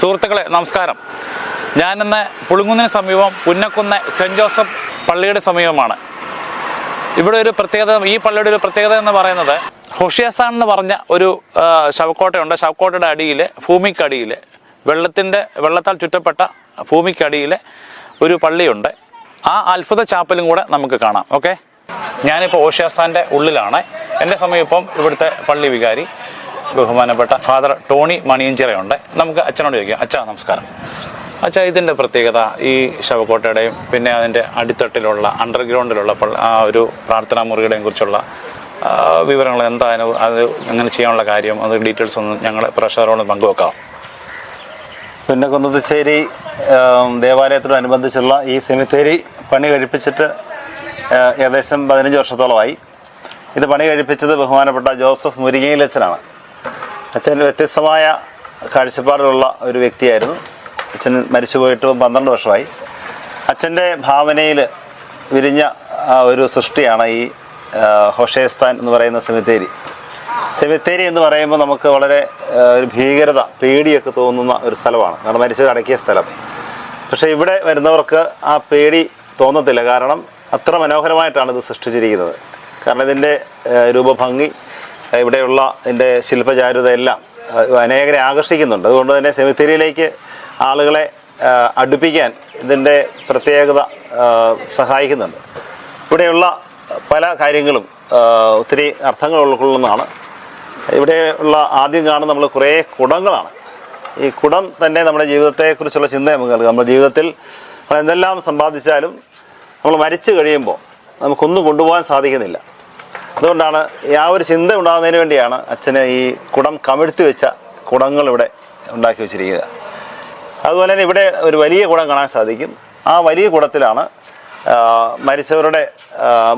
സുഹൃത്തുക്കളെ നമസ്കാരം. ഞാനിന്ന് പുളുങ്കുന്നിന് സമീപം പുന്നക്കുന്ന് സെന്റ് ജോസഫ് പള്ളിയുടെ സമീപമാണ്. ഇവിടെ ഒരു പ്രത്യേകത ഈ പള്ളിയുടെ ഒരു പ്രത്യേകത എന്ന് പറയുന്നത് ഹുഷിയസാൻ എന്ന് പറഞ്ഞ ഒരു ശവക്കോട്ടയുണ്ട്. ശവക്കോട്ടയുടെ അടിയിൽ ഭൂമിക്കടിയിൽ വെള്ളത്തിന്റെ വെള്ളത്താൽ ചുറ്റപ്പെട്ട ഭൂമിക്കടിയിൽ ഒരു പള്ളിയുണ്ട്. ആ അത്ഭുത ചാപ്പലും കൂടെ നമുക്ക് കാണാം ഓക്കെ? ഞാനിപ്പോൾ ഓഷിയാസാന്റെ ഉള്ളിലാണ്. എന്റെ സമീപം ഇവിടുത്തെ പള്ളി വികാരി. ബഹുമാനപ്പെട്ട ഫാദർ ടോണി മണിയഞ്ചിറയുണ്ട്. നമുക്ക് അച്ഛനോട് ചോദിക്കാം. അച്ഛാ നമസ്കാരം. അച്ഛാ ഇതിന്റെ പ്രത്യേകത ഈ ശവക്കോട്ടയുടെയും പിന്നെ അതിന്റെ അടിത്തട്ടിലുള്ള അണ്ടർഗ്രൗണ്ടിലുള്ള ആ ഒരു പ്രാർത്ഥനാ മുറിയുടെയും കുറിച്ചുള്ള വിവരങ്ങൾ എന്താണ് അത് എങ്ങനെ ചെയ്യാനുള്ള കാര്യം അത് ഡീറ്റെയിൽസ് ഒന്ന് ഞങ്ങൾ പ്രേക്ഷകരോട് പങ്കുവെക്കാം. പിന്നെ കുന്നത്തുശ്ശേരി ദേവാലയത്തോടനുബന്ധിച്ചുള്ള ഈ സെമിത്തേരി പണി കഴിപ്പിച്ചിട്ട് ഏകദേശം പതിനഞ്ച് വർഷത്തോളമായി. ഇത് പണി കഴിപ്പിച്ചത് ബഹുമാനപ്പെട്ട ജോസഫ് മുരിങ്ങയിലച്ഛനാണ് അച്ഛൻ വ്യത്യസ്തമായ കാഴ്ചപ്പാടുള്ള ഒരു വ്യക്തിയായിരുന്നു. അച്ഛൻ മരിച്ചുപോയിട്ട് പന്ത്രണ്ട് വർഷമായി. അച്ഛന്റെ ഭാവനയിൽ വിരിഞ്ഞ ഒരു സൃഷ്ടിയാണ് ഈ ഹൊഷേസ്ഥാൻ എന്ന് പറയുന്ന സെമിത്തേരി. സെമിത്തേരി എന്ന് പറയുമ്പോൾ നമുക്ക് വളരെ ഒരു ഭീകരത പേടിയൊക്കെ തോന്നുന്ന ഒരു സ്ഥലമാണ്. കാരണം മരിച്ചത് അടക്കിയ സ്ഥലം. പക്ഷേ ഇവിടെ വരുന്നവർക്ക് ആ പേടി തോന്നത്തില്ല. കാരണം അത്ര മനോഹരമായിട്ടാണ് ഇത് സൃഷ്ടിച്ചിരിക്കുന്നത്. കാരണം ഇതിന്റെ രൂപഭംഗി ഇവിടെയുള്ള ഇതിന്റെ ശില്പചാരുതയെല്ലാം അനേകരെ ആകർഷിക്കുന്നുണ്ട്. അതുകൊണ്ട് തന്നെ സെമിത്തേരിയിലേക്ക് ആളുകളെ അടുപ്പിക്കാൻ ഇതിന്റെ പ്രത്യേകത സഹായിക്കുന്നുണ്ട്. ഇവിടെയുള്ള പല കാര്യങ്ങളും ഒത്തിരി അർത്ഥങ്ങൾ ഉൾക്കൊള്ളുന്നതാണ്. ഇവിടെയുള്ള ആദ്യം കാണുന്ന നമ്മൾ കുറേ കുടങ്ങളാണ്. ഈ കുടം തന്നെ നമ്മുടെ ജീവിതത്തെക്കുറിച്ചുള്ള ചിന്ത നമുക്ക് നൽകും. നമ്മുടെ ജീവിതത്തിൽ നമ്മൾ എന്തെല്ലാം സമ്പാദിച്ചാലും നമ്മൾ മരിച്ചു കഴിയുമ്പോൾ നമുക്കൊന്നും കൊണ്ടുപോകാൻ സാധിക്കുന്നില്ല. അതുകൊണ്ടാണ് ആ ഒരു ചിന്ത ഉണ്ടാകുന്നതിന് വേണ്ടിയാണ് അച്ഛന് ഈ കുടം കമിഴ്ത്തി വെച്ച കുടങ്ങൾ ഇവിടെ ഉണ്ടാക്കി വെച്ചിരിക്കുക. അതുപോലെ തന്നെ ഇവിടെ ഒരു വലിയ കുടം കാണാൻ സാധിക്കും. ആ വലിയ കുടത്തിലാണ് മരിച്ചവരുടെ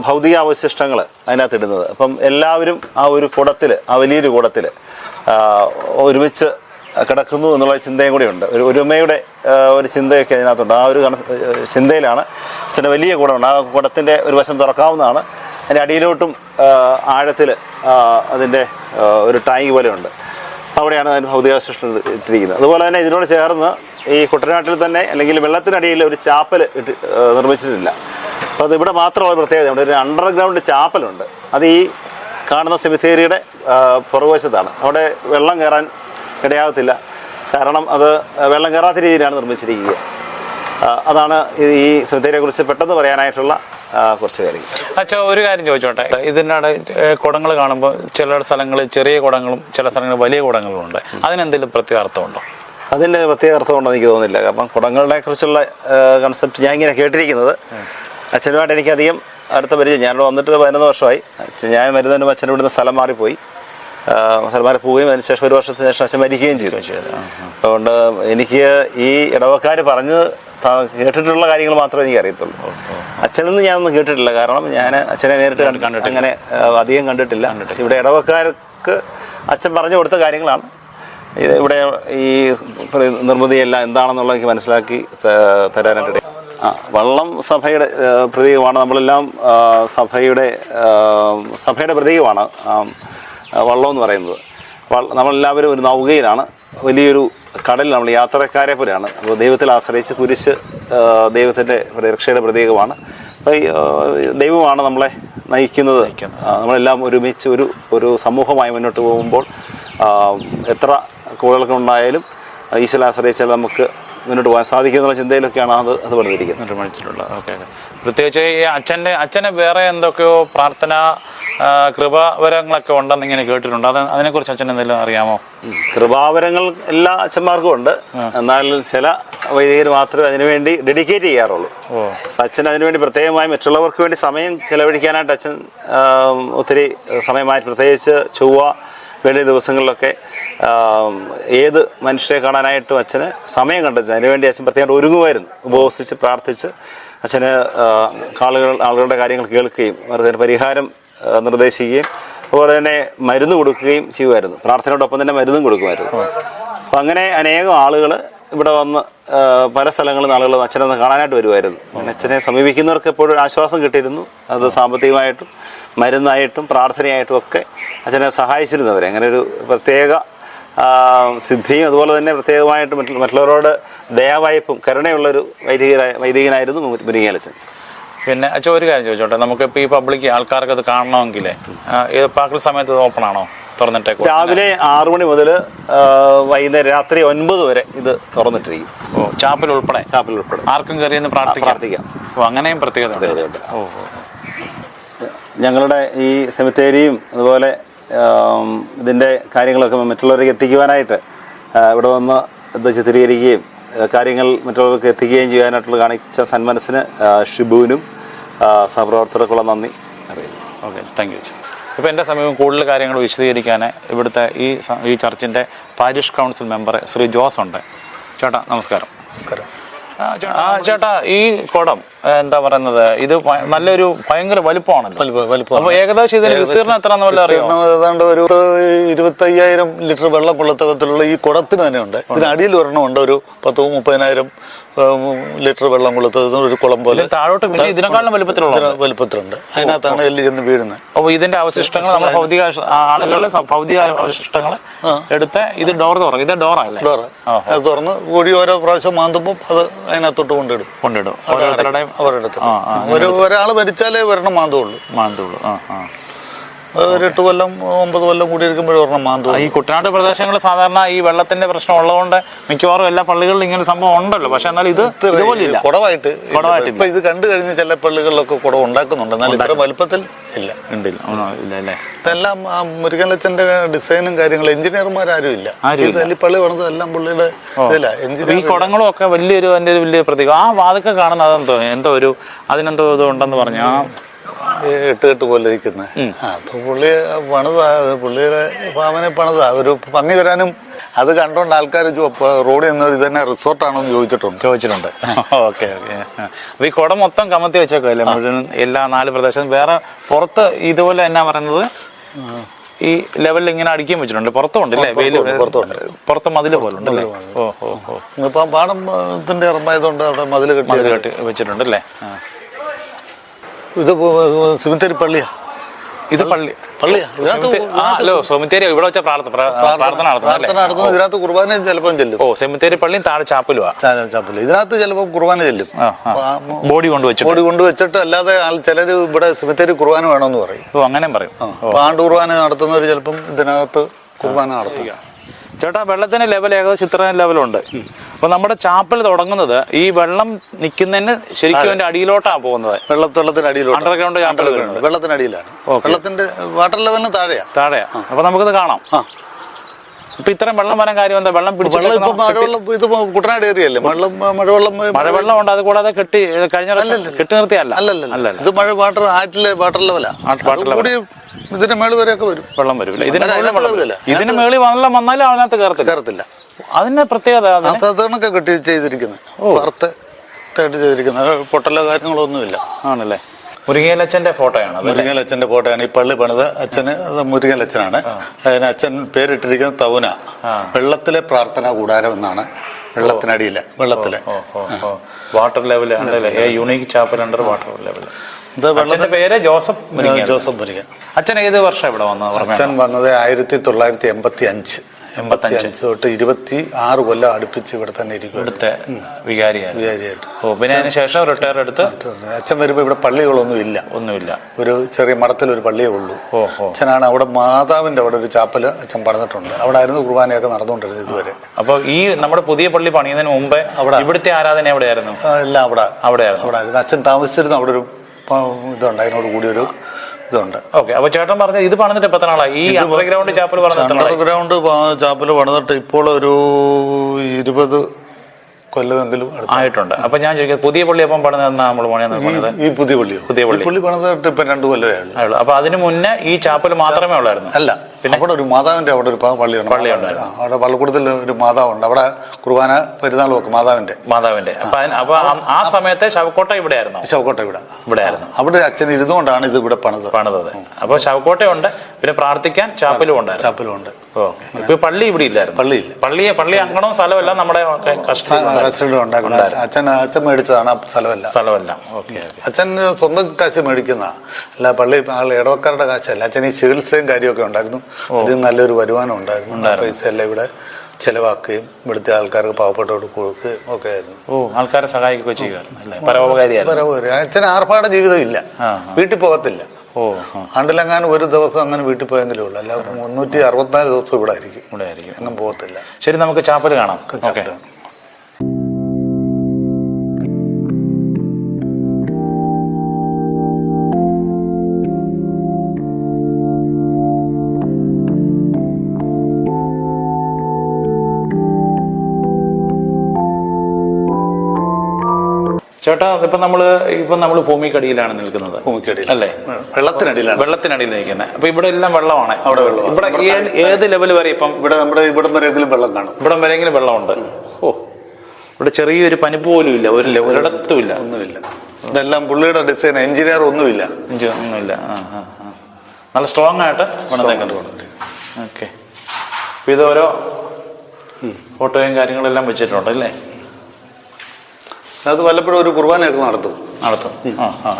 ഭൗതികാവശിഷ്ടങ്ങൾ അതിനകത്ത് ഇടുന്നത്. അപ്പം എല്ലാവരും ആ ഒരു കുടത്തിൽ ആ വലിയൊരു കുടത്തിൽ ഒരുമിച്ച് കിടക്കുന്നു എന്നുള്ള ചിന്തയും കൂടി ഉണ്ട്. ഒരു ഒരുമയുടെ ഒരു ചിന്തയൊക്കെ അതിനകത്തുണ്ട്. ആ ഒരു ചിന്തയിലാണ് അച്ഛന്റെ വലിയ കുടമുണ്ട് ആ കുടത്തിന്റെ ഒരു വശം തുറക്കാവുന്നതാണ്. അതിന്റെ അടിയിലോട്ടും ആഴത്തിൽ അതിന്റെ ഒരു ടാങ്ക് പോലെ ഉണ്ട്. അവിടെയാണ് അതിന്റെ ഭൗതികാവശിഷ്ടം ഇട്ടിരിക്കുന്നത്. അതുപോലെ തന്നെ ഇതിനോട് ചേർന്ന് ഈ കുട്ടനാട്ടിൽ തന്നെ അല്ലെങ്കിൽ വെള്ളത്തിനടിയിൽ ഒരു ചാപ്പൽ ഇട്ട് നിർമ്മിച്ചിട്ടില്ല. അപ്പോൾ അത് ഇവിടെ മാത്രമുള്ള പ്രത്യേകത ഒരു അണ്ടർഗ്രൗണ്ട് ചാപ്പലുണ്ട്. അത് ഈ കാണുന്ന സെമിത്തേരിയുടെ പുറകുവശത്താണ്. അവിടെ വെള്ളം കയറാൻ ഇടയാകത്തില്ല കാരണം അത് വെള്ളം കയറാത്ത രീതിയിലാണ് നിർമ്മിച്ചിരിക്കുക. അതാണ് ഈ- ശ്രദ്ധയെ കുറിച്ച് പെട്ടെന്ന് പറയാനായിട്ടുള്ള കുറച്ച് കാര്യങ്ങൾ. അച്ഛാ ഒരു കാര്യം ചോദിച്ചോട്ടെ. ഇതിനിടെ കുടങ്ങൾ കാണുമ്പോൾ ചില സ്ഥലങ്ങളിൽ ചെറിയ കുടങ്ങളും ചില സ്ഥലങ്ങളിൽ വലിയ കുടങ്ങളും ഉണ്ട്. അതിനെന്തെങ്കിലും പ്രത്യേക അർത്ഥമുണ്ടോ അതിന്റെ പ്രത്യേക അർത്ഥമുണ്ടെന്ന് എനിക്ക് തോന്നുന്നില്ല. കാരണം കുടങ്ങളെ കുറിച്ചുള്ള കൺസെപ്റ്റ് ഞാൻ ഇങ്ങനെ കേട്ടിരിക്കുന്നത്. അച്ഛനുമായിട്ട് എനിക്കധികം അടുത്ത പരിചയം ഞാനിവിടെ വന്നിട്ട് പതിനൊന്ന് വർഷമായി. ഞാൻ മരുന്നതിന് അച്ഛൻ ഇവിടുന്ന് സ്ഥലം മാറിപ്പോയി. മാറി പോവുകയും അതിനുശേഷം ഒരു വർഷത്തിന് ശേഷം അച്ഛൻ മരിക്കുകയും ചെയ്തു. അതുകൊണ്ട് എനിക്ക് ഈ ഇടവക്കാർ പറഞ്ഞ് കേട്ടിട്ടുള്ള കാര്യങ്ങൾ മാത്രമേ എനിക്ക് അറിയത്തുള്ളൂ അച്ഛനിൽ നിന്ന് ഞാനൊന്നും കേട്ടിട്ടില്ല. കാരണം ഞാൻ അച്ഛനെ നേരിട്ട് കണ്ടിട്ട് അങ്ങനെ അധികം കണ്ടിട്ടില്ല. ഇവിടെ ഇടവക്കാർക്ക് അച്ഛൻ പറഞ്ഞു കൊടുത്ത കാര്യങ്ങളാണ്. ഇത് ഇവിടെ ഈ നിർമ്മിതിയെല്ലാം എന്താണെന്നുള്ളത് എനിക്ക് മനസ്സിലാക്കി തരാനായിട്ട്. ആ വള്ളം സഭയുടെ പ്രതീകമാണ്. നമ്മളെല്ലാം സഭയുടെ സഭയുടെ പ്രതീകമാണ് വള്ളം എന്ന് പറയുന്നത്. നമ്മളെല്ലാവരും ഒരു നൗകയിലാണ്. വലിയൊരു കടലിൽ നമ്മൾ യാത്രക്കാരെ പോലെയാണ്. അപ്പോൾ ദൈവത്തിൽ ആശ്രയിച്ച് കുരിശ് ദൈവത്തിന്റെ രക്ഷയുടെ പ്രതീകമാണ്. അപ്പോൾ ഈ, ദൈവമാണ് നമ്മളെ നയിക്കുന്നത്. നമ്മളെല്ലാം ഒരുമിച്ച് ഒരു ഒരു സമൂഹമായി മുന്നോട്ട് പോകുമ്പോൾ എത്ര കൂടുതലൊക്കെ ഉണ്ടായാലും ഈശ്വര ആശ്രയിച്ചാൽ നമുക്ക് മുന്നോട്ട് പോകാൻ സാധിക്കും എന്നുള്ള ചിന്തയിലൊക്കെയാണ് അത് അത് പറഞ്ഞിരിക്കുന്നത് നിർമ്മിച്ചിട്ടുള്ള ഓക്കെ ഓക്കെ. പ്രത്യേകിച്ച് ഈ അച്ഛന്റെ അച്ഛന് വേറെ എന്തൊക്കെയോ പ്രാർത്ഥന കൃപാവരങ്ങളൊക്കെ ഉണ്ടെന്ന് ഇങ്ങനെ കേട്ടിട്ടുണ്ട്. അത് അതിനെക്കുറിച്ച് അച്ഛൻ എന്തെങ്കിലും അറിയാമോ? കൃപാവരങ്ങൾ എല്ലാ അച്ഛന്മാർക്കും ഉണ്ട്. എന്നാൽ ചില വൈദികർ മാത്രമേ അതിനുവേണ്ടി ഡെഡിക്കേറ്റ് ചെയ്യാറുള്ളൂ. ഓ. അച്ഛൻ അതിനുവേണ്ടി പ്രത്യേകമായി മറ്റുള്ളവർക്ക് വേണ്ടി സമയം ചെലവഴിക്കാനായിട്ട് അച്ഛൻ ഒത്തിരി സമയമായി പ്രത്യേകിച്ച് ചൊവ്വ വെള്ളി ദിവസങ്ങളിലൊക്കെ ഏത് മനുഷ്യരെ കാണാനായിട്ടും അച്ഛന് സമയം കണ്ടെത്തി. അതിനുവേണ്ടി അച്ഛൻ പ്രത്യേകം ഒരുങ്ങുമായിരുന്നു. ഉപവസിച്ച് പ്രാർത്ഥിച്ച് അച്ഛന് ആളുകൾ ആളുകളുടെ കാര്യങ്ങൾ കേൾക്കുകയും അവർക്ക് പരിഹാരം നിർദ്ദേശിക്കുകയും അതുപോലെ തന്നെ മരുന്ന് കൊടുക്കുകയും ചെയ്യുമായിരുന്നു. പ്രാർത്ഥനയോടൊപ്പം തന്നെ മരുന്നും കൊടുക്കുമായിരുന്നു. അപ്പം അങ്ങനെ അനേകം ആളുകൾ ഇവിടെ വന്ന് പല സ്ഥലങ്ങളിൽ ആളുകൾ അച്ഛനെ കാണാനായിട്ട് വരുമായിരുന്നു. അച്ഛനെ സമീപിക്കുന്നവർക്ക് എപ്പോഴും ആശ്വാസം കിട്ടിയിരുന്നു. അത് സാമ്പത്തികമായിട്ടും മരുന്നായിട്ടും പ്രാർത്ഥനയായിട്ടും ഒക്കെ അച്ഛനെ സഹായിച്ചിരുന്നവരെ. അങ്ങനെ ഒരു പ്രത്യേക സിദ്ധിയും അതുപോലെ തന്നെ പ്രത്യേകമായിട്ട് മറ്റുള്ള- മറ്റുള്ളവരോട് ദയാവായ്പും കരുണയുള്ളൊരു വൈദികരായ വൈദികനായിരുന്നു മുരിങ്ങാലച്ചൻ പിന്നെ അച്ഛൻ ഒരു കാര്യം ചോദിച്ചോട്ടെ. നമുക്കിപ്പോൾ ഈ പബ്ലിക് ആൾക്കാർക്ക് അത് കാണണമെങ്കിൽ പകൽ സമയത്ത് ഓപ്പൺ ആണോ? തുറന്നിട്ടേക്കും? രാവിലെ ആറു മണി മുതൽ വൈകുന്നേരം രാത്രി ഒൻപത് വരെ ഇത് തുറന്നിട്ടിരിക്കും. ഓ ചാപ്പൽ ഉൾപ്പെടെ? ചാപ്പൽ ഉൾപ്പെടെ. ആർക്കും കയറിയെന്ന് പ്രാർത്ഥിക്കാം? പ്രാർത്ഥിക്കാം. ഓ അങ്ങനെയും പ്രത്യേകത ഞങ്ങളുടെ ഈ സെമിത്തേരിയും അതുപോലെ ഇതിന്റെ കാര്യങ്ങളൊക്കെ മറ്റുള്ളവർക്ക് എത്തിക്കുവാനായിട്ട് ഇവിടെ വന്ന് ഇത് ചിത്രീകരിക്കുകയും കാര്യങ്ങൾ മറ്റുള്ളവർക്ക് എത്തിക്കുകയും ചെയ്യാനായിട്ടുള്ള കാണിച്ച സന്മനസ്സിന് ഷിബുവിനും സഹപ്രവർത്തകർക്കുള്ള നന്ദി അറിയുന്നു. ഓക്കെ താങ്ക് യു ഇപ്പോൾ എന്റെ സമീപം കൂടുതൽ കാര്യങ്ങൾ വിശദീകരിക്കാൻ ഇവിടുത്തെ ഈ ഈ ചർച്ചിന്റെ parish council member Shri Jose ഉണ്ട്. ചേട്ടാ നമസ്കാരം. നമസ്കാരം. ചേട്ടാ ഈ കുടം എന്താ പറയുന്നത്? ഇത് നല്ലൊരു ഭയങ്കര വലിപ്പമാണ്. ഏകദേശം ഇതിന് വിസ്തീർണം എത്ര ഏതാണ്ട് ഒരു ഇരുപത്തി അയ്യായിരം ലിറ്റർ വെള്ളം കൊള്ളത്തകത്തിലുള്ള ഈ കുടത്തിന് തന്നെ ഉണ്ട്. ഇതിന് അടിയിൽ ഒരെണ്ണം ഉണ്ട്. ഒരു പത്ത് മുപ്പതിനായിരം ലിറ്റർ വെള്ളം കൊടുത്തത് ഒരു കുളം പോലെ താഴോട്ട് ഇതിനെക്കാളും വലുപ്പത്തിലുള്ള വലിപ്പത്തിലുണ്ട്. അതിനകത്താണ് എല്ലി ചെന്ന് വീഴുന്നത് അപ്പോൾ ഇതിന്റെ അവശിഷ്ടങ്ങൾ നമ്മുടെ ഭൗതിക ആളുകളുടെ ഭൗതിക അവശിഷ്ടങ്ങൾ എടുത്ത് ഇത് ഡോർ തുറക്കും. ഇത് ഡോറല്ലേ ഡോറ് അത് തുറന്ന് കോഴി ഓരോ പ്രാവശ്യം മാന്തുമ്പോൾ അത് അതിനകത്തോട്ട് കൊണ്ടിടും. കൊണ്ടിടും. അവരുടെ ഒരു ഒരാൾ മരിച്ചാലേ വരണം മാന്തുള്ളൂ. മാന്തുള്ളൂ. ആ ആ. ഒരു എട്ട് കൊല്ലം ഒമ്പത് കൊല്ലം കൂടി ഇരിക്കുമ്പോഴും ഒരെണ്ണം മാന്തുള്ളൂ. ഈ കുട്ടനാട് പ്രദേശങ്ങളിൽ സാധാരണ ഈ വെള്ളത്തിന്റെ പ്രശ്നം ഉള്ളതുകൊണ്ട് മിക്കവാറും എല്ലാ പള്ളികളിലും ഇങ്ങനെ സംഭവം ഉണ്ടല്ലോ. പക്ഷെ എന്നാൽ ഇത് കുടവായിട്ട് ഇപ്പൊ ഇത് കണ്ടു കഴിഞ്ഞ് ചില പള്ളികളിലൊക്കെ കുടം ഉണ്ടാക്കുന്നുണ്ട്. എന്നാൽ ഇത്ര വലുപ്പത്തിൽ ഇല്ല. ഇതെല്ലാം ആ മുരുകലച്ചന്റെ ഡിസൈനും കാര്യങ്ങളും എഞ്ചിനീയർമാരും ഇല്ല. പള്ളി പണിത് എല്ലാം പുള്ളിയുടെ ഇതില്ല ഈ കുടങ്ങളും ഒക്കെ വലിയൊരു ഒരു വലിയ പ്രതീകം. ആ വാതൊക്കെ കാണുന്നത് അതെന്തോ എന്തോ ഒരു അതിനെന്തോ ഇത് ഉണ്ടെന്ന് പറഞ്ഞു. ആ എട്ട് കെട്ട് പോലെ ഇരിക്കുന്നത് അത് പുള്ളി പണിതാ പുള്ളിയുടെ ഫാമിനെ പണിതാ. ഒരു ഭംഗി വരാനും അത് കണ്ടോണ്ട് ആൾക്കാർ റോഡിൽ നിന്ന് ഇത് തന്നെ റിസോർട്ടാണെന്ന് ചോദിച്ചിട്ടുണ്ട്. ചോദിച്ചിട്ടുണ്ട്. Okay okay. അപ്പൊ ഈ കുടം മൊത്തം കമത്തി വെച്ചേക്കല്ലേ മുഴുവൻ എല്ലാ നാല് പ്രദേശവും. വേറെ പുറത്ത് ഇതുപോലെ എന്നാ പറയുന്നത്? ഈ ലെവലിൽ ഇങ്ങനെ അടിക്കുകയും വെച്ചിട്ടുണ്ട്. പുറത്തുണ്ട് അല്ലേ? വെയിൽ പുറത്തുണ്ട്. പുറത്ത് മതിൽ പോലെ ഉണ്ട് അല്ലേ? ഓ ഓ ഓ. പാടത്തിന്റെ ഇറമ്പായതുകൊണ്ട് അവിടെ മതിൽ കെട്ടി കെട്ടി വെച്ചിട്ടുണ്ട് അല്ലേ. ഇത് സിമിത്തേരി പള്ളിയാ. ഇത് പള്ളി. പള്ളിയാ. ഇതിനകത്ത് സെമിത്തേരി- ഇവിടെ വെച്ച പ്രാർത്ഥന പ്ര- പ്രാർത്ഥന നടത്തുന്നത് ഇതിനകത്ത് കുർബാനയും ചിലപ്പം ചെല്ലും. ഓ സെമിത്തേരി പള്ളിയും താഴെ ചാപ്പലുവാ ചാപ്പൽ. ഇതിനകത്ത് ചിലപ്പോൾ കുർബാന ചെല്ലും. ബോഡി കൊണ്ടുവച്ചു ബോഡി കൊണ്ട് വെച്ചിട്ട്? ഓടി കൊണ്ട് വെച്ചിട്ട് അല്ലാതെ ചിലർ ഇവിടെ സെമിത്തേരി കുർബാന വേണമെന്ന് പറയും. ഓ അങ്ങനെയും പറയും. പാണ്ഡു ആണ്ട് കുർബാന നടത്തുന്നവർ ചിലപ്പം ഇതിനകത്ത് കുർബാന നടത്തുക ചേട്ടാ വെള്ളത്തിന്റെ ലെവൽ ഏകദേശം ഇത്ര ലെവലുണ്ട് അപ്പൊ നമ്മുടെ ചാപ്പൽ തുടങ്ങുന്നത് ഈ വെള്ളം നിൽക്കുന്നതിന് ശരിക്കും അതിന്റെ അടിയിലോട്ടാണ് പോകുന്നത്. വെള്ളത്തിന്റെ അടിയിലോട്ട് അണ്ടർഗ്രൗണ്ട് ചാപ്പൽ വെള്ളത്തിനടിയിലാണ്. വെള്ളത്തിന്റെ വാട്ടർ ലെവലിന് താഴെയാ. താഴെയാ. അപ്പൊ നമുക്കത് കാണാം. ഇപ്പൊ ഇത്രയും വെള്ളം വരാൻ കാര്യം എന്താ? വെള്ളം വെള്ളം ഇപ്പൊ മഴവെള്ളം ഇത് കുട്ടനാട് ഏരിയല്ലേ വെള്ളം മഴവെള്ളം മഴവെള്ളം ഉണ്ട്. അത് കൂടാതെ കെട്ടി കഴിഞ്ഞ കെട്ടി നിർത്തിയല്ല അല്ലല്ല. അല്ല ഇത് മഴ വാട്ടർ ആറ്റിലെ വാട്ടർ ലെവലാ. കൂടി ഇതിന്റെ മേൾ വരെയൊക്കെ വരും. വെള്ളം. വരും. ഇതിന് മേളിൽ വെള്ളം വന്നാലും അതിനകത്ത് കയറത്തില്ല. കയറത്തില്ല. അതിന്റെ പ്രത്യേകത അതൊക്കെ കെട്ടി ചെയ്തിരിക്കുന്നത് വറുത്ത് ചെയ്തിരിക്കുന്നത് പൊട്ടലോ കാര്യങ്ങളോ ഒന്നുമില്ല. ആണല്ലേ? മുരിങ്ങയിലച്ചന്റെ ഫോട്ടോയാണ് അച്ഛന്റെ ഫോട്ടോയാണ്. ഈ പള്ളി പണിത് അച്ഛന് അച്ഛനാണ് അതിന് അച്ഛൻ പേരിട്ടിരിക്കുന്നത് തൗന. വെള്ളത്തിലെ പ്രാർത്ഥന കൂടാരം എന്നാണ് വെള്ളത്തിനടിയിലെ വെള്ളത്തിലെ. Water level unique chapel under water level ഇത് പേര് ജോസഫ് മുരിങ്ങ. ജോസഫ് മുരുകൻ അച്ഛൻ ഏത് വർഷം ഇവിടെ വന്നത്? അച്ഛൻ വന്നത് ആയിരത്തി തൊള്ളായിരത്തി എൺപത്തി അഞ്ച് എൺപത്തി അഞ്ച് തൊട്ട് ഇരുപത്തി ആറ് കൊല്ലം അടുപ്പിച്ച് ഇവിടെ തന്നെ ഇരിക്കും ഇവിടുത്തെ വികാരിയായിട്ട്. വിചാരിയായിട്ട് ഓ പിന്നെ അതിന് ശേഷം റിട്ടയർ എടുത്ത് അച്ഛൻ വരുമ്പോൾ ഇവിടെ പള്ളികളൊന്നും ഇല്ല. ഒന്നുമില്ല. ഒരു ചെറിയ മഠത്തിൽ ഒരു പള്ളിയേ ഉള്ളൂ. അച്ഛനാണ് അവിടെ മാതാവിന്റെ അവിടെ ഒരു ചാപ്പൽ അച്ഛൻ പണിതിട്ടുണ്ട്. അവിടെ ആയിരുന്നു കുർബാനയൊക്കെ നടന്നുകൊണ്ടിരുന്നത് ഇതുവരെ. അപ്പൊ ഈ നമ്മുടെ പുതിയ പള്ളി പണിയുന്നതിന് മുമ്പേ അവിടെ. ഇവിടുത്തെ ആരാധന എവിടെയായിരുന്നു? അല്ല എല്ലാം അവിടെ. അവിടെ അവിടെ ആയിരുന്നു അച്ഛൻ താമസിച്ചിരുന്നു അവിടെ ഒരു ഇതുണ്ട് അതിനോട് കൂടി ഒരു ഇതുണ്ട്. ഓക്കെ അപ്പൊ ചേട്ടൻ പറഞ്ഞത് ഇത് പണിതിട്ട് എത്ര നാളായി? ഈ അണ്ടർഗ്രൗണ്ട് ചാപ്പൽ അണ്ടർഗ്രൗണ്ട് ചാപ്പൽ പണിതിട്ട് ഇപ്പോൾ ഒരു ഇരുപത് കൊല്ലമെങ്കിലും ആയിട്ടുണ്ട്. അപ്പൊ ഞാൻ ചോദിക്കുന്നത് പുതിയ പള്ളി അപ്പം പണിതെന്നാ നമ്മൾ പണിയുന്നത് ഈ പുതിയ പള്ളിയോ? പുതിയ പള്ളി. പള്ളി പണിതിട്ട് ഇപ്പൊ രണ്ടു കൊല്ലമേ ഉള്ളൂ അപ്പൊ അതിന് മുന്നേ ഈ ചാപ്പൽ മാത്രമേ ഉള്ളായിരുന്നു? അല്ല. അവിടെ ഒരു മാതാവിന്റെ അവിടെ ഒരു പള്ളിയുണ്ട്. പള്ളിയുണ്ട്. അവിടെ പള്ളിക്കൂടത്തിൽ ഒരു മാതാവുണ്ട്. അവിടെ കുർബാന പെരുന്നാൾ വെക്കും മാതാവിന്റെ. മാതാവിന്റെ. അപ്പൊ ആ- സമയത്തെ ശവക്കോട്ട ഇവിടെ ആയിരുന്നു ശവക്കോട്ട ഇവിടെ. ഇവിടെ ആയിരുന്നു അവിടെ അച്ഛൻ ഇരുന്നുകൊണ്ടാണ് ഇത് ഇവിടെ പണിത് പണിതത്. അപ്പൊ ശവക്കോട്ടയുണ്ട്. പിന്നെ പ്രാർത്ഥിക്കാൻ ചാപ്പലും ഉണ്ടായിരുന്നു. ചാപ്പലും ഉണ്ട്. ഓ ഇപ്പൊ പള്ളി ഇവിടെ ഇല്ലായിരുന്നു. പള്ളിയില്ല. പള്ളിയെ പള്ളി അങ്കണവും സ്ഥലമല്ല നമ്മുടെ അച്ഛൻ അച്ഛൻ മേടിച്ചതാണ് സ്ഥലമല്ല. സ്ഥലമല്ല. അച്ഛൻ സ്വന്തം കാശ് മേടിക്കുന്ന അല്ല പള്ളി ഇടവക്കാരുടെ കാശല്ല. അച്ഛൻ ഈ ചികിത്സയും കാര്യമൊക്കെ ഉണ്ടായിരുന്നു. അതിൽ നല്ലൊരു വരുമാനം ഉണ്ടായിരുന്നു. പൈസ എല്ലാം ഇവിടെ ചെലവാക്കുകയും ഇവിടുത്തെ ആൾക്കാർക്ക് പാവപ്പെട്ടവർക്ക് കൊടുക്കുകയും ഒക്കെ ആയിരുന്നു. ഓ ആൾക്കാരെ സഹായിക്കുകയോ ചെയ്യുമായിരുന്നു അച്ഛൻ ആർഭാട ജീവിതം ഇല്ല വീട്ടിൽ പോകത്തില്ല. ഓ ആണ്ടിലെങ്ങാനും ഒരു ദിവസം അങ്ങനെ വീട്ടിൽ പോയെങ്കിലേ ഉള്ളൂ. അല്ല മുന്നൂറ്റി അറുപത്തിനാല് ദിവസം ഇവിടെ ആയിരിക്കും. ഇവിടെ ആയിരിക്കും. എങ്ങും പോകത്തില്ല. ശരി നമുക്ക് ചാപ്പൽ കാണാം. ചേട്ടാ ഇപ്പൊ നമ്മൾ ഇപ്പൊ നമ്മൾ ഭൂമിക്കടിയിലാണ് നിൽക്കുന്നത്. ഭൂമിക്കടിയിൽ. അല്ലേ? വെള്ളത്തിനടിയിലാണ്. വെള്ളത്തിനടിയിൽ നിൽക്കുന്നത് അപ്പൊ ഇവിടെ എല്ലാം വെള്ളമാണ്. അവിടെ. ഇവിടെ ഏത് ലെവൽ വരെ ഇപ്പം? ഇവിടെ നമ്മുടെ ഇവിടം വരെയെങ്കിലും വെള്ളം കാണും. ഇവിടം വരെയെങ്കിലും വെള്ളമുണ്ട്. ഓ ഇവിടെ ചെറിയൊരു പനി പോലും ഇല്ല. ഒരു ഒരിടത്തുമില്ല. ഒന്നുമില്ല. ഇതെല്ലാം പുള്ളിയുടെ ഡിസൈൻ എഞ്ചിനീയർ ഒന്നുമില്ല. ഒന്നുമില്ല. ആ ആ ആ. നല്ല സ്ട്രോങ് ആയിട്ട് ഓക്കെ ഇത് ഓരോ ഫോട്ടോയും കാര്യങ്ങളെല്ലാം വെച്ചിട്ടുണ്ട് അല്ലേ? അത് വല്ലപ്പോഴും ഒരു കുർബാനയൊക്കെ നടത്തും. നടത്തും.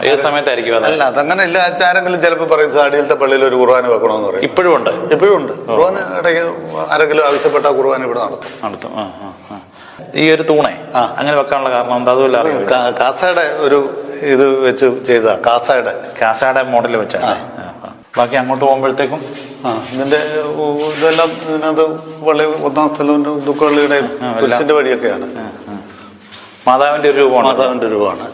ഏത് സമയത്തായിരിക്കും അല്ല അതങ്ങനെ ഇല്ല ആരെങ്കിലും ചിലപ്പോൾ പറയും സാടിയിലത്തെ പള്ളിയിൽ ഒരു കുർബാന വെക്കണമെന്ന് പറയും. ഇപ്പോഴും ഉണ്ട്. ഇപ്പോഴും ഉണ്ട്. കുർബാന ഇടയ്ക്ക് ആരെങ്കിലും ആവശ്യപ്പെട്ട കുർബാന ഇവിടെ നടത്തും. നടത്തും. ഈ ഒരു തൂണേ അങ്ങനെ വെക്കാനുള്ള കാരണം എന്താ? അതുമില്ല കാസയുടെ ഒരു ഇത് വെച്ച് ചെയ്ത കാസയുടെ. കാസയുടെ മോഡൽ വെച്ചാണ് ബാക്കി അങ്ങോട്ട് പോകുമ്പോഴത്തേക്കും? ഇതിന്റെ ഇതെല്ലാം ഇതിനകത്ത് പള്ളി ഒന്നാം സ്ഥലവും ദുഃഖവള്ളിയുടെയും ആ, വഴിയൊക്കെയാണ്. മാതാവിന്റെ ഒരു രൂപമാണ് മാതാവിന്റെ രൂപമാണ്.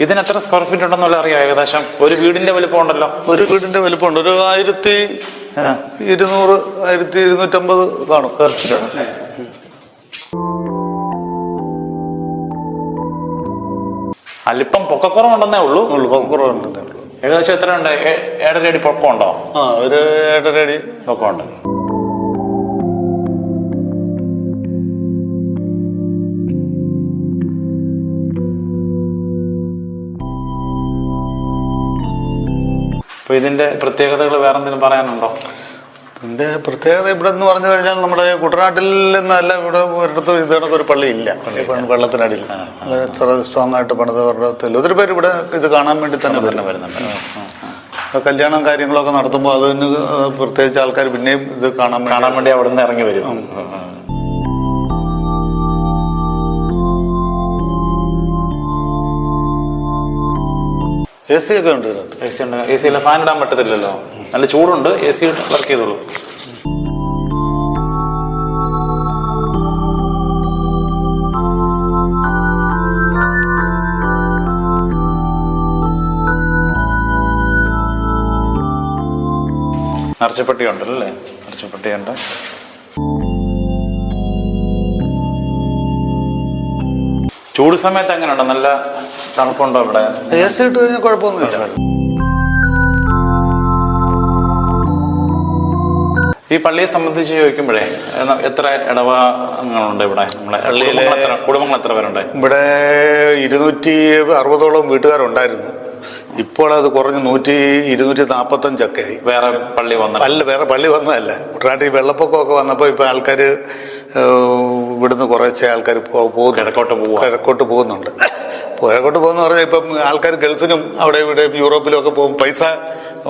ഇതിന് എത്ര സ്ക്വയർ ഫീറ്റ് ഉണ്ടെന്നുള്ള അറിയാം ഏകദേശം ഒരു വീടിന്റെ വലിപ്പം ഉണ്ടല്ലോ. ഒരു വീടിന്റെ വലിപ്പമുണ്ട്. ഒരു ആയിരത്തി. ഇരുന്നൂറ് ആയിരത്തി ഇരുന്നൂറ്റമ്പത് കാണും. സ്ക്വയർ ഫീറ്റ് അല്പം പൊക്കക്കുറവുണ്ടെന്നേ ഉള്ളൂ. ഉള്ളു കുറവുണ്ട് ഏകദേശം എത്ര ഉണ്ട്? ഏഴര അടി പൊക്കം ഉണ്ടോ ആ ഒരു ഏഴര അടി പൊക്കമുണ്ട്. അപ്പൊ ഇതിന്റെ പ്രത്യേകതകൾ വേറെന്തെങ്കിലും പറയാനുണ്ടോ? ഇതിന്റെ പ്രത്യേകത ഇവിടെ എന്ന് പറഞ്ഞു കഴിഞ്ഞാൽ നമ്മുടെ കുട്ടനാട്ടിൽ നിന്നല്ല ഇവിടെ ഒരിടത്തും ഇത് ഒരു പള്ളി ഇല്ല വെള്ളത്തിനടിയിൽ. സ്ട്രോങ് ആയിട്ട് പണിത് വെള്ളത്തിൽ ഒത്തിരി പേര് ഇവിടെ ഇത് കാണാൻ വേണ്ടി തന്നെ വരും വരുന്നുണ്ട്. കല്യാണം കാര്യങ്ങളൊക്കെ നടത്തുമ്പോൾ അതിന് പ്രത്യേകിച്ച് ആൾക്കാർ പിന്നെയും ഇത് കാണാൻ കാണാൻ വേണ്ടി അവിടെ നിന്ന് ഇറങ്ങി വരും. എ സി ഒക്കെ ഉണ്ട് ഇതിനകത്ത്. എ സി ഉണ്ട്. എ സിയിലെ ഫാൻ ഇടാൻ പറ്റത്തില്ലല്ലോ. നല്ല ചൂടുണ്ട് എ സി വർക്ക് ചെയ്തോളൂ. നിറച്ചപ്പെട്ടി ഉണ്ടല്ലേ? അല്ലേ നിറച്ചപ്പെട്ടിയുണ്ട് ചൂട് സമയത്ത് എങ്ങനെയുണ്ട്? നല്ല തണുപ്പുണ്ടോ ഇവിടെ? എ സി ഇട്ട് കഴിഞ്ഞാൽ കുഴപ്പമൊന്നുമില്ല. ഈ പള്ളിയെ സംബന്ധിച്ച് ചോദിക്കുമ്പോഴേ എത്ര ഇടവങ്ങളുണ്ട് ഇവിടെ? പള്ളിയിലെ- കുടുംബങ്ങൾ എത്ര പേരുണ്ട്? ഇവിടെ ഇരുന്നൂറ്റി അറുപതോളം വീട്ടുകാരുണ്ടായിരുന്നു. ഇപ്പോൾ അത് കുറഞ്ഞ് നൂറ്റി ഇരുന്നൂറ്റി നാൽപ്പത്തഞ്ചൊക്കെ ആയി. വേറെ പള്ളി വന്ന അല്ല വേറെ പള്ളി വന്നതല്ല. കുട്ടനാട്ടിൽ വെള്ളപ്പൊക്കമൊക്കെ വന്നപ്പോൾ ഇപ്പൊ ആൾക്കാർ ഇവിടുന്ന് കുറേശ്ശെ ആൾക്കാർ പോകുന്നു. കിഴക്കോട്ട് പോകും കിഴക്കോട്ട് പോകുന്നുണ്ട്. കിഴക്കോട്ട് പോകുന്ന പറഞ്ഞാൽ ഇപ്പം ആൾക്കാർ ഗൾഫിനും അവിടെ ഇവിടെ യൂറോപ്പിലും ഒക്കെ പോകും. പൈസ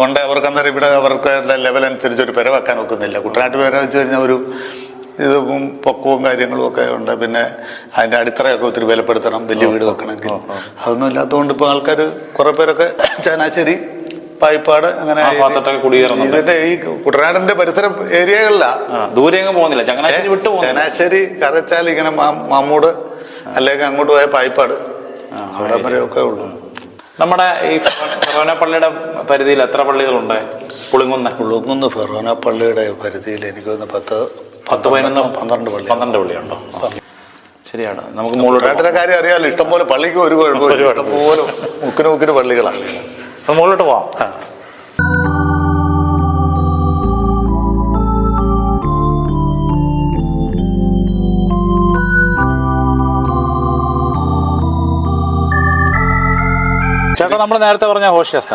ഉണ്ട്. അവർക്ക് അന്നേരം ഇവിടെ അവർക്ക് ലെവൽ അനുസരിച്ച് ഒരു പെര വെക്കാൻ ഒക്കുന്നില്ല. കുട്ടനാട്ട് പെര വെച്ച് കഴിഞ്ഞാൽ ഒരു ഇത് പൊക്കവും കാര്യങ്ങളും ഒക്കെ ഉണ്ട്. പിന്നെ അതിന്റെ അടിത്തറയൊക്കെ ഒത്തിരി വിലപ്പെടുത്തണം വലിയ വീട് വെക്കണമെങ്കിൽ. അതൊന്നും ഇല്ലാത്തതുകൊണ്ട് ഇപ്പോൾ ആൾക്കാർ കുറെ പേരൊക്കെ ചങ്ങനാശ്ശേരി പായിപ്പാട് അങ്ങനെ ഇതിന്റെ ഈ കുട്ടനാടിന്റെ പരിസര ഏരിയകളിലാണ് ദൂരെ പോകുന്നില്ല. ചങ്ങനാശ്ശേരി വിട്ടു ചങ്ങനാശ്ശേരി കരച്ചാൽ ഇങ്ങനെ മാമൂട് അല്ലെങ്കിൽ അങ്ങോട്ട് പോയ പായിപ്പാട്. അവിടെ വരെയൊക്കെ ഉള്ളു. നമ്മുടെ ഈ ഫെറോന പള്ളിയുടെ പരിധിയിൽ എത്ര പള്ളികളുണ്ട്? പുളിങ്കുന്ന്. പുളിങ്കുന്ന് ഫെറോന പള്ളിയുടെ പരിധിയിൽ എനിക്ക് തോന്നുന്നു പത്ത് പത്ത് പതിനൊന്ന്? പന്ത്രണ്ട് പള്ളി പന്ത്രണ്ട് പള്ളിയുണ്ടോ? ശരിയാണ്. നമുക്ക് മുകളിലോട്ട് കാര്യം അറിയാമല്ലോ. ഇഷ്ടംപോലെ പള്ളിക്ക് ഒരു കുഴപ്പമില്ല. ഇഷ്ടംപോലെ മുക്കിന് മുക്കിന് പള്ളികളാണ്. മുകളിലോട്ട് പോവാം. ചേട്ടാ നമ്മൾ നേരത്തെ പറഞ്ഞ ഹോഷ്യസ്ഥ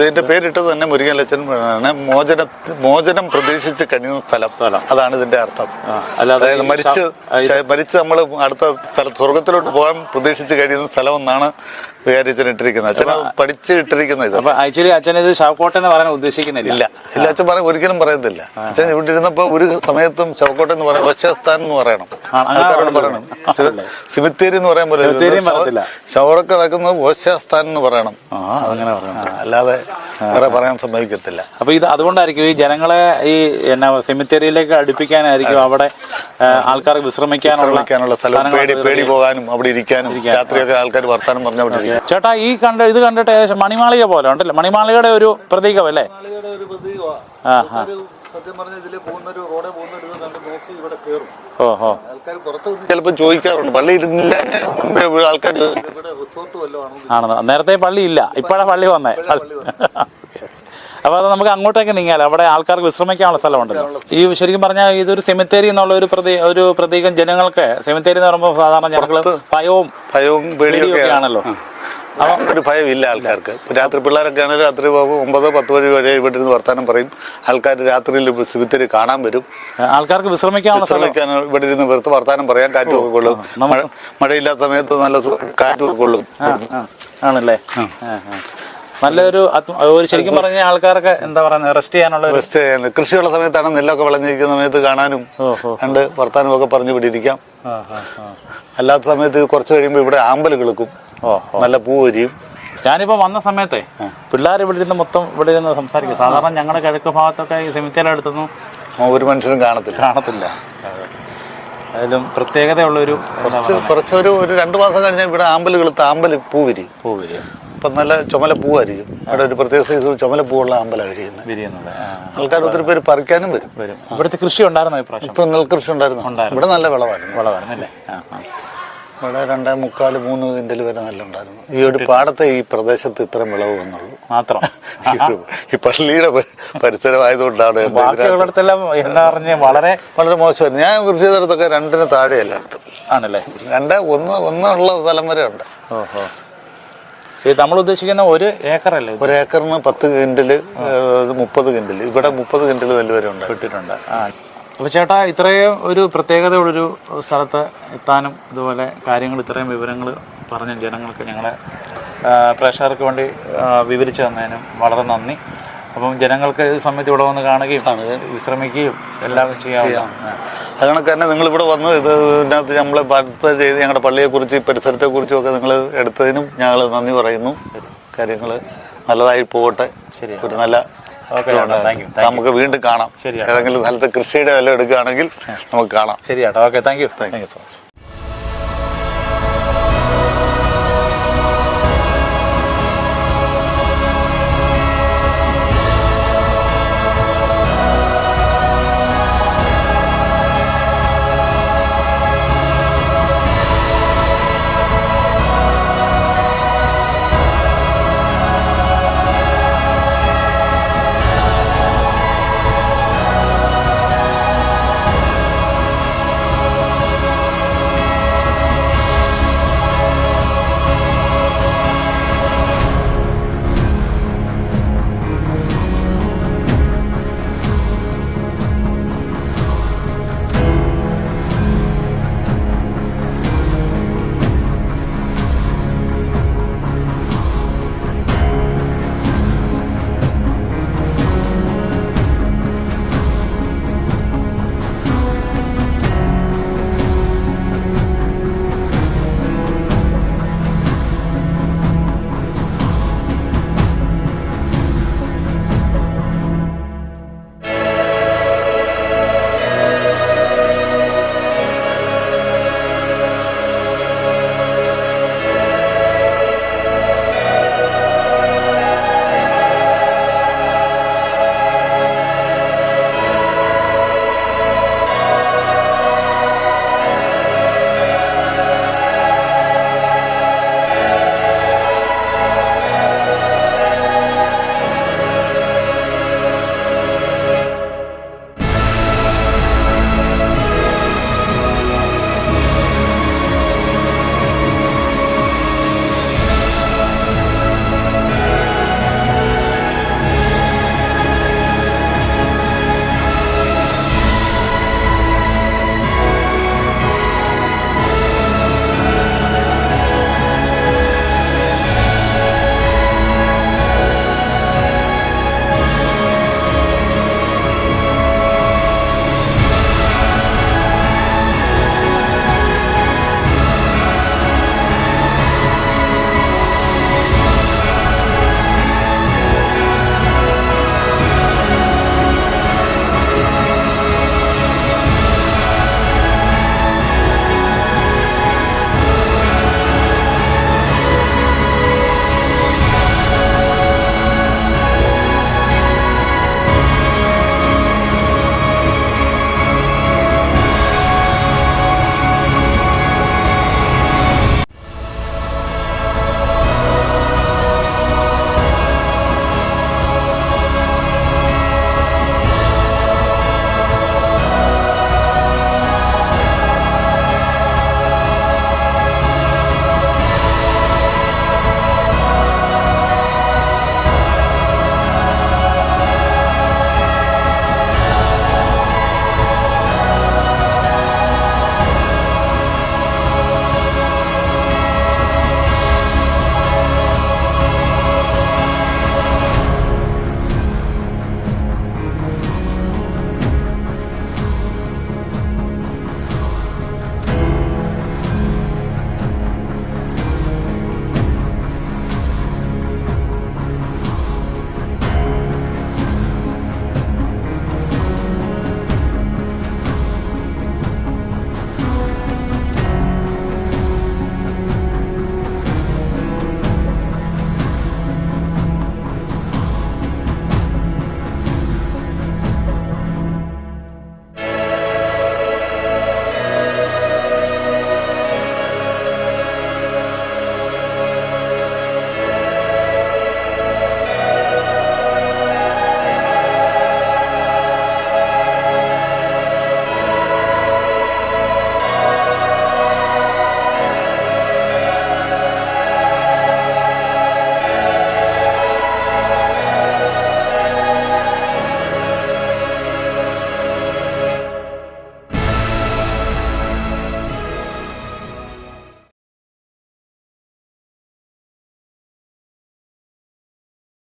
ഇതിന്റെ പേരിട്ടത് തന്നെ മുരുകലച്ചൻ ആണ്. മോചന മോചനം പ്രതീക്ഷിച്ച് കഴിയുന്ന സ്ഥലം. അതാണ് ഇതിന്റെ അർത്ഥം. അതായത് മരിച്ച് മരിച്ച് നമ്മൾ അടുത്ത സ്ഥല സ്വർഗത്തിലോട്ട് പോകാൻ പ്രതീക്ഷിച്ച് കഴിയുന്ന സ്ഥലം എന്നാണ് വികാരിച്ചൻ ഇട്ടിരിക്കുന്നത് അച്ഛൻ പഠിച്ച് ഇട്ടിരിക്കുന്ന ഇത്. അപ്പൊ ആക്ച്വലി അച്ഛൻ ഇത് ശവക്കോട്ട എന്ന് പറയാൻ ഉദ്ദേശിക്കുന്നില്ല. ഇല്ല. ഇല്ല അച്ഛൻ പറയാൻ ഒരിക്കലും പറയത്തില്ല അച്ഛൻ ഇവിടെ ഇരുന്നപ്പോ ഒരു സമയത്തും ചവക്കോട്ടെ എന്ന് പറയാം ഒശസ്ഥാൻ എന്ന് പറയണം. ആൾക്കാരോട് പറയണം. പറയണം സിമിത്തേരി എന്ന് പറയാൻ പോലെ. ശവടക്ക് നടക്കുന്നത് ഓശസ്ഥാൻ എന്ന് പറയണം. ആ അങ്ങനെ പറയണം. അല്ലാതെ വേറെ പറയാൻ സമ്മതിക്കത്തില്ല. അപ്പൊ ഇത് അതുകൊണ്ടായിരിക്കും ഈ ജനങ്ങളെ ഈ എന്നാ സെമിത്തേരിയിലേക്ക് അടുപ്പിക്കാനായിരിക്കും അവിടെ ആൾക്കാർക്ക് വിശ്രമിക്കാനുള്ള ശ്രമിക്കാനുള്ള സ്ഥലം. പേടി പേടി പോകാനും അവിടെ ഇരിക്കാനും. രാത്രിയൊക്കെ ആൾക്കാർ വർത്താനം പറഞ്ഞ അവിടെ ചേട്ടാ ഈ കണ്ട ഇത് കണ്ടിട്ട് ഏകദേശം മണിമാളിക പോലെ ഉണ്ടല്ലേ? മണിമാളികയുടെ ഒരു പ്രതീകമല്ലേ? ചിലപ്പോൾ ചോദിക്കാറുണ്ട് പള്ളി ഇരുന്നില്ല ആൾക്കാർ ആണെന്ന് നേരത്തെ പള്ളി ഇല്ല ഇപ്പോഴാ പള്ളി വന്നേ. അപ്പൊ അത് നമുക്ക് അങ്ങോട്ടേക്ക് നീങ്ങാലോ അവിടെ ആൾക്കാർക്ക് വിശ്രമിക്കാനുള്ള സ്ഥലമുണ്ടല്ലോ. ഈ ശരിക്കും പറഞ്ഞാൽ ഇതൊരു സെമിത്തേരി എന്നുള്ള ഒരു പ്രതി ഒരു പ്രതീകം ജനങ്ങൾക്ക് സെമിത്തേരി എന്ന് പറയുമ്പോൾ സാധാരണ ജനങ്ങൾ ഭയവും ഭയവും പേടിയൊക്കെ ആണല്ലോ അപ്പൊ ഒരു ഭയമില്ല ആൾക്കാർക്ക് രാത്രി പിള്ളേരൊക്കെ ആണെങ്കിൽ രാത്രി പോകും ഒമ്പത് പത്ത് മണി വരെ ഇവിടെ നിന്ന് വർത്താനം പറയും ആൾക്കാർ രാത്രിയിൽ സിബിത്തിരി കാണാൻ വരും ആൾക്കാർക്ക് വിശ്രമിക്കാൻ വിശ്രമിക്കാൻ ഇവിടെ ഇരുന്ന് വെറുത്ത് വർത്താനം പറയാൻ കാറ്റുമൊക്കെ കൊള്ളും മഴ മഴയില്ലാത്ത സമയത്ത് നല്ല കാറ്റ് കാറ്റുമൊക്കെ കൊള്ളും. ആണല്ലേ. നല്ലൊരു ഒരു ശരിക്കും പറഞ്ഞ ആൾക്കാർക്ക് എന്താ പറയുന്നത് റെസ്റ്റ് ചെയ്യാനുള്ള റെസ്റ്റ് ചെയ്യാൻ കൃഷിയുള്ള സമയത്താണ് നെല്ലൊക്കെ വിളഞ്ഞിരിക്കുന്ന സമയത്ത് കാണാനും. കണ്ട് വർത്താനം ഒക്കെ പറഞ്ഞു ഇവിടെ ഇരിക്കാം. അല്ലാത്ത സമയത്ത് കുറച്ച് കഴിയുമ്പോൾ ഇവിടെ ആമ്പൽ കിളുക്കും. നല്ല പൂ വരിയും ഞാനിപ്പോ വന്ന സമയത്തെ പിള്ളേർ ഇവിടെ ഇരുന്ന് മൊത്തം ഇവിടെ ഇരുന്ന് സംസാരിക്കും. സാധാരണ ഞങ്ങളുടെ കിഴക്ക് ഭാഗത്തൊക്കെ ഈ സെമിത്തേരി അടുത്തൊന്നും ഒരു മനുഷ്യനും കാണത്തില്ല. കാണത്തില്ല. അതിലും പ്രത്യേകതയുള്ളൊരു ഒരു കുറച്ച് കുറച്ചൊരു ഒരു രണ്ട് മാസം കഴിഞ്ഞാൽ ഇവിടെ ആമ്പൽ കളുത്ത ആമ്പൽ പൂ വിരിയും. പൂ വിരിയ. നല്ല ചുമല പൂവായിരിക്കും. ഇവിടെ ഒരു പ്രത്യേക സൈസ് ചുമല പൂവുള്ള ആമ്പലാണ് വിരിയുന്നത്. വിരിയുന്നത്. ആൾക്കാർ ഒത്തിരി പേര് പറിക്കാനും വരും. വരും. ഇവിടുത്തെ കൃഷി ഉണ്ടായിരുന്നു ഇപ്രാവശ്യം ഇപ്പം നെൽകൃഷി ഉണ്ടായിരുന്നു. ഇവിടെ നല്ല വിളവായിരുന്നു. വിളവായിരുന്നു അല്ലേ. ഇവിടെ രണ്ടേ മുക്കാൽ മൂന്ന് കിൻഡൽ വരെ നല്ല ഉണ്ടായിരുന്നു ഈ ഒരു പാടത്തെ ഈ പ്രദേശത്ത് ഇത്ര വിളവ് വന്നുള്ളൂ. മാത്രം. ഈ പള്ളിയുടെ പരിസരമായതുകൊണ്ടാണ് എന്താ പറഞ്ഞ വളരെ വളരെ മോശമായിരുന്നു. ഞാൻ കൃഷി ചെയ്തിടത്തൊക്കെ രണ്ടിന് താഴെയല്ല ആണല്ലേ? രണ്ട് ഒന്ന് ഒന്നുള്ള സ്ഥലം വരെ ഉണ്ട്. നമ്മൾ ഉദ്ദേശിക്കുന്ന ഒരു ഏക്കറല്ലേ അല്ലേ ഒരു ഏക്കറിന് പത്ത് കിൻഡൽ മുപ്പത് കിൻഡൽ ഇവിടെ മുപ്പത് കിൻഡൽ നെല്ല് വരെ ഉണ്ട്. കിട്ടിയിട്ടുണ്ട് ആ. അപ്പോൾ ചേട്ടാ ഇത്രയും ഒരു പ്രത്യേകതയുള്ളൊരു സ്ഥലത്ത് എത്താനും ഇതുപോലെ കാര്യങ്ങൾ ഇത്രയും വിവരങ്ങൾ പറഞ്ഞ ജനങ്ങൾക്ക് ഞങ്ങളെ പ്രേക്ഷകർക്ക് വേണ്ടി വിവരിച്ചു തന്നതിനും വളരെ നന്ദി. അപ്പം ജനങ്ങൾക്ക് ഈ സമയത്ത് ഇവിടെ വന്ന് കാണുകയും വിശ്രമിക്കുകയും എല്ലാം ചെയ്യാം. അതുകൊണ്ട് തന്നെ നിങ്ങളിവിടെ വന്ന് ഇത് ഇതിനകത്ത് നമ്മളെ പാർട്ടിസിപ്പേറ്റ് ചെയ്ത് ഞങ്ങളുടെ പള്ളിയെക്കുറിച്ച് പരിസരത്തെക്കുറിച്ചും ഒക്കെ നിങ്ങൾ എടുത്തതിനും ഞങ്ങൾ നന്ദി പറയുന്നു. കാര്യങ്ങൾ നല്ലതായി പോകട്ടെ. ശരി. ഒരു നല്ല നമുക്ക് വീണ്ടും കാണാം. ഏതെങ്കിലും സ്ഥലത്ത് കൃഷിയുടെ വില എടുക്കുകയാണെങ്കിൽ നമുക്ക് കാണാം. ശരി ചേട്ടാ. Okay thank you thank you so much